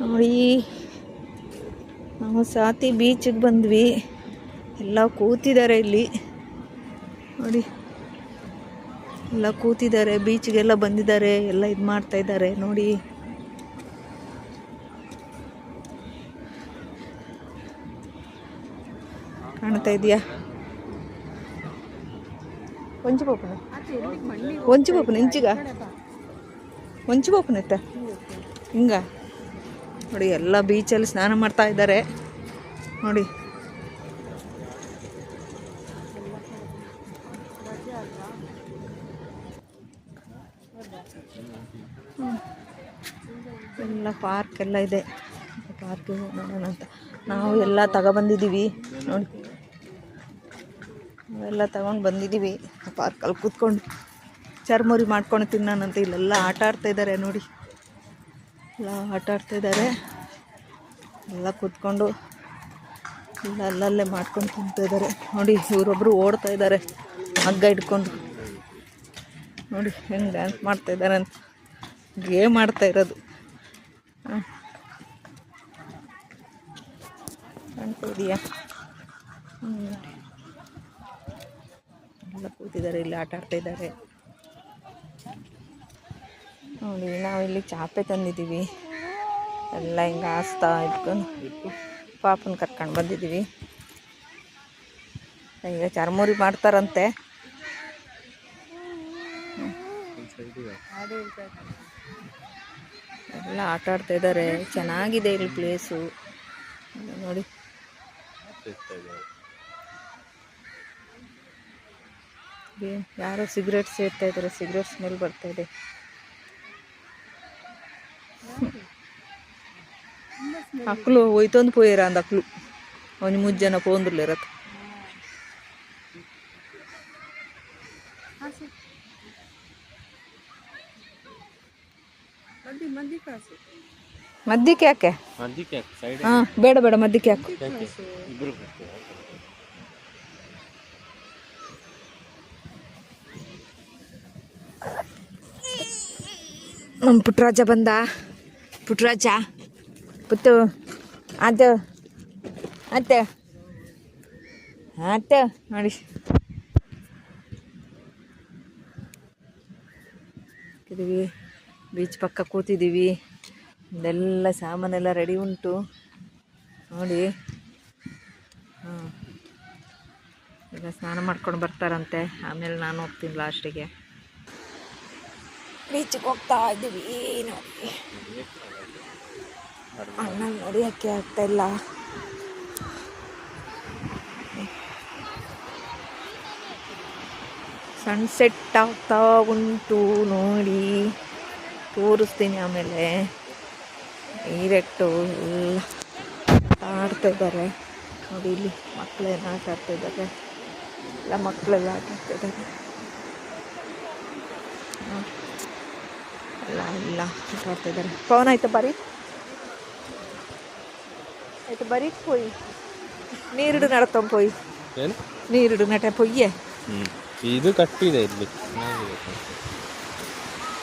ನೋಡಿ ನಾವು ಸಾತಿ ಬೀಚಿಗೆ ಬಂದ್ವಿ. ಎಲ್ಲ ಕೂತಿದ್ದಾರೆ ಇಲ್ಲಿ. ನೋಡಿ ಎಲ್ಲ ಕೂತಿದ್ದಾರೆ ಬೀಚ್ಗೆಲ್ಲ ಬಂದಿದ್ದಾರೆ ಎಲ್ಲ ಇದು ಮಾಡ್ತಾ ಇದ್ದಾರೆ. ನೋಡಿ. ಕಾಣ್ತಾ ಇದೆಯಾ ಒಂಚು ಪೋಪನ ಒಂಚು ಪೋಪನ ಇಂಚಿಗ? ಒಂಚು ಪೋಪನತ್ತ ಹಿಂಗ? ನೋಡಿ, ಎಲ್ಲ ಬೀಚಲ್ಲಿ ಸ್ನಾನ ಮಾಡ್ತಾ ಇದ್ದಾರೆ. ನೋಡಿ. ಎಲ್ಲ ಪಾರ್ಕ್ ಎಲ್ಲ ಇದೆ. ಪಾರ್ಕಿಗೆ ನೋಡೋಣ ಅಂತ. ನಾವು ಎಲ್ಲ ತಗೊಬಂದಿದ್ದೀವಿ. ನೋಡಿ. ನಾವೆಲ್ಲ ತಗೊಂಡು ಬಂದಿದ್ದೀವಿ. ಪಾರ್ಕಲ್ಲಿ ಕೂತ್ಕೊಂಡು. ಚರ್ಮುರಿ ಮಾಡ್ಕೊಂಡು ತಿನ್ನೋಣಂತ. ಇಲ್ಲೆಲ್ಲ ಆಟ ಆಡ್ತಾ ಇದ್ದಾರೆ ನೋಡಿ. ಎಲ್ಲ ಆಟ ಆಡ್ತಿದ್ದಾರೆ. ಎಲ್ಲ ಕೂತ್ಕೊಂಡು ಎಲ್ಲ ಅಲ್ಲಲ್ಲೇ ಮಾಡ್ಕೊಂಡು ತಿಂತಿದ್ದಾರೆ ನೋಡಿ ಇವರೊಬ್ಬರು ಓಡ್ತಾ ಇದ್ದಾರೆ. ಹಗ್ಗ ಇಟ್ಕೊಂಡು ನೋಡಿ, ಹೆಂಗೆ ಡ್ಯಾನ್ಸ್ ಮಾಡ್ತಾ ಇದ್ದಾರೆ ಅಂತ. ಗೇಮ್ ಆಡ್ತಾ ಇರೋದು. ಹಾಂ. ಕಾಣ್ತಾ ಎಲ್ಲ ಕೂತಿದ್ದಾರೆ, ಇಲ್ಲಿ ಆಟ ಆಡ್ತಾ ಇದ್ದಾರೆ. ನೋಡಿ ನಾವು ಇಲ್ಲಿ ಚಾಪೆ ತಂದಿದ್ದೀವಿ. ಎಲ್ಲ ಹಿಂಗೆ ಆಸ್ತಾ ಇಟ್ಕೊಂಡು ಪಾಪನ ಕರ್ಕೊಂಡು ಬಂದಿದ್ದೀವಿ. ಈಗ ಚರ್ಮುರಿ ಮಾಡ್ತಾರಂತೆ. ಎಲ್ಲ ಆಟ ಆಡ್ತಾ ಇದ್ದಾರೆ. ಚೆನ್ನಾಗಿದೆ ಇಲ್ಲಿ ಪ್ಲೇಸು ನೋಡಿ. ಯಾರೋ ಸಿಗರೇಟ್ ಸೇರ್ತಾ ಇದ್ದಾರೆ. ಸಿಗರೇಟ್ ಸ್ಮೆಲ್ ಬರ್ತಾ ಇದೆ. ಅಕ್ಲು ಒಯ್ತೊಂದು ಪೋಯಿರ ಅಂದ ಅಕ್ಲು. ಅವನು ಮುಜ್ಜನ ಪೋಂದ್ರಲ್ಲಿ ಇರತ್ತ ಯಾಕೆ? ಹಾ ಸೈಡ್ ಹಾಂ ಬೇಡ ಬೇಡ ಮದ್ಯಕ್ಕೆ ಯಾಕೆ? ಇಬ್ರು ನಮ್ಮ ಪುಟ್ರಾಜ ಬಂದ. ಪುಟ್ರಾಜ. ಪುತ್ತು ಅದು ಆತ ಆತ, ನೋಡಿ. ಇದೀವಿ ಬೀಚ್ ಪಕ್ಕ ಕೂತಿದ್ದೀವಿ. ಇದೆಲ್ಲ ಸಾಮಾನೆಲ್ಲ ರೆಡಿ ಉಂಟು. ನೋಡಿ. ಹಾಂ. ಈಗ ಸ್ನಾನ ಮಾಡ್ಕೊಂಡು ಬರ್ತಾರಂತೆ. ಆಮೇಲೆ ನಾನು ಹೋಗ್ತೀನಿ ಲಾಸ್ಟಿಗೆ ಬೀಚಿಗೆ ಹೋಗ್ತಾ ಇದ್ದೀವಿ ನೋಡಿ ಅಣ್ಣ ನೋಡಿಯೋಕ್ಕೆ ಆಗ್ತಾ ಇಲ್ಲ. ಸನ್ಸೆಟ್ ಆಗ್ತಾ ಉಂಟು ನೋಡಿ. ತೋರಿಸ್ತೀನಿ ಆಮೇಲೆ. ಡೈರೆಕ್ಟು ಎಲ್ಲ ಆಡ್ತಾ ಇದ್ದಾರೆ. ನೋಡಿ ಇಲ್ಲಿ ಮಕ್ಕಳೇನು ಆಟ ಆಡ್ತಾ ಇದ್ದಾರೆ. ಎಲ್ಲ ಮಕ್ಕಳೆಲ್ಲ ಆಟ ಆಡ್ತಾ ಇದ್ದಾರೆ ನೋಡಿ. ಎಲ್ಲ ಎಲ್ಲ ಆಟ ಆಡ್ತಾ ಇದ್ದಾರೆ ಪವನ್ ಆಯ್ತಾ ಬರೀ ಆಯ್ತು ಬರೀ ಪೋಯಿ ನೀರಿಡು ನಡತಂ ಪೋಯಿ ಏನು ನೀರಿಡು ನಟ ಪೊಯ್ಯೆ ಹ್ಮ್ ಇದು ಕಟ್ಟಿದೆ ಇಲ್ಲಿ ಚೆನ್ನಾಗಿದೆ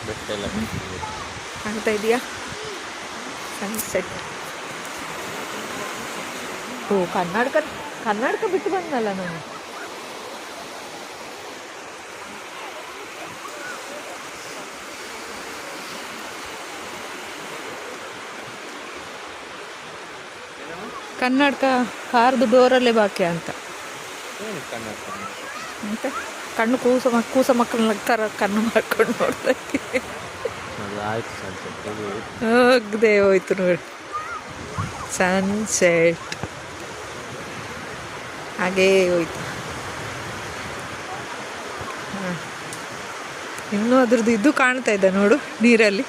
ಬೆಟ್ಟ ಎಲ್ಲ ಕಟ್ಟಿದೆ ಕಾಣ್ತಾ ಇದೆಯಾ ಸನ್ಸೆಟ್ ಓ ಕರ್ನಾಟಕ ಕರ್ನಾಟಕ ಬಿಟ್ಟು ಬಂದಲ್ಲ ನಾನು ಕರ್ನಾಟಕ ಕಾರ್ದು ಡೋರಲ್ಲೇ ಬಾಕಿ ಅಂತ. ಕನ್ನಡ ಅಂತ ಕಣ್ಣು ಕೂಸ ಮಕ್ ಕೂಸ ಮಕ್ಕಳನ್ನ ಕರ ಕಣ್ಣು ಮಾಡ್ಕೊಂಡು ನೋಡ್ತಾ ಹೋಗದೆ ಹೋಯ್ತು ನೋಡಿ. ಸನ್ಸೆಟ್ ಹಾಗೇ ಹೋಯ್ತು. ಹಾಂ. ಇನ್ನೂ ಅದ್ರದ್ದು ಇದು ಕಾಣ್ತಾ ಇದೆ ನೋಡು ನೀರಲ್ಲಿ.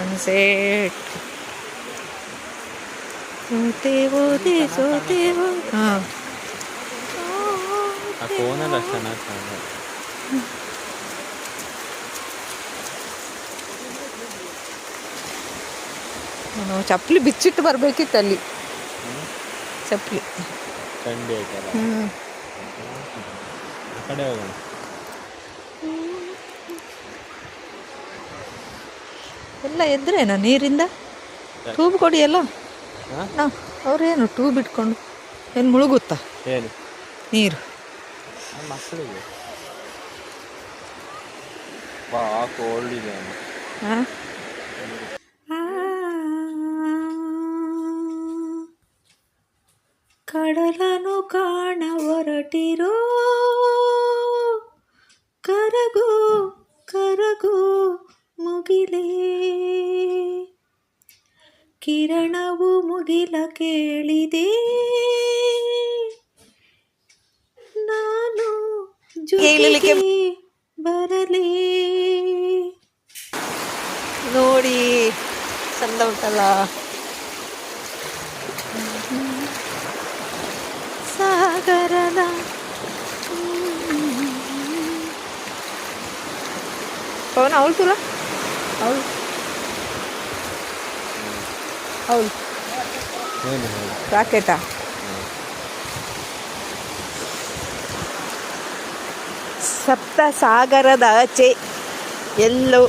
ಸನ್ಸೆಟ್ ಸೋತೇವೋ ದೇ ಸೋತೇವೋ ಹಾಂ. ಆ ಫೋನಲ್ಲಿ ಅಷ್ಟು ಚೆನ್ನಾಗಿ ಕಾಣಲ್ಲ ನಾವು ಚಪ್ಪಲಿ ಬಿಚ್ಚಿಟ್ಟು ಬರಬೇಕಿತ್ತು ಅಲ್ಲಿ. ಚಪ್ಪಲಿ. ಹ್ಞೂ ಆ ಕಡೆ ಹೋಗೋಣ. ಎಲ್ಲ ಎದ್ರೇನ ನೀರಿಂದ? ಟ್ಯೂಬ್ ಕೊಡಿ ಎಲ್ಲ ಅವ್ರೇನು ಟ್ಯೂಬ್ ಇಟ್ಕೊಂಡು ಏನು ಮುಳುಗುತ್ತಾ? ನೀರು. ಹಾಂ ಕಡಲನು ಕಾಣ ಹೊರಟಿರೋ. ಕರಗೋ ಕರಗೋ ಮುಗಿಲೇ. ಕಿರಣವು ಮುಗಿಲ ಕೇಳಿದೆ. ನಾನು ಜೊತೆಗೆ ಬರಲಿ. ನೋಡಿ ಚಂದ ಉಂಟಲ್ಲ. ಸಾಗರದ ಪವನ ಅವಳು ತುಲ ಅವಳು ಹೇಳು ರಾಕೆಟಾ ಸಪ್ತ ಸಾಗರದ ಆಚೆ ಎಲ್ಲೋ.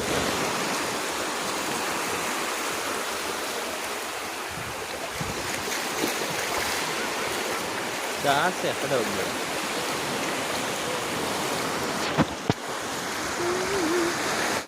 ಜಾಸ್ತಿ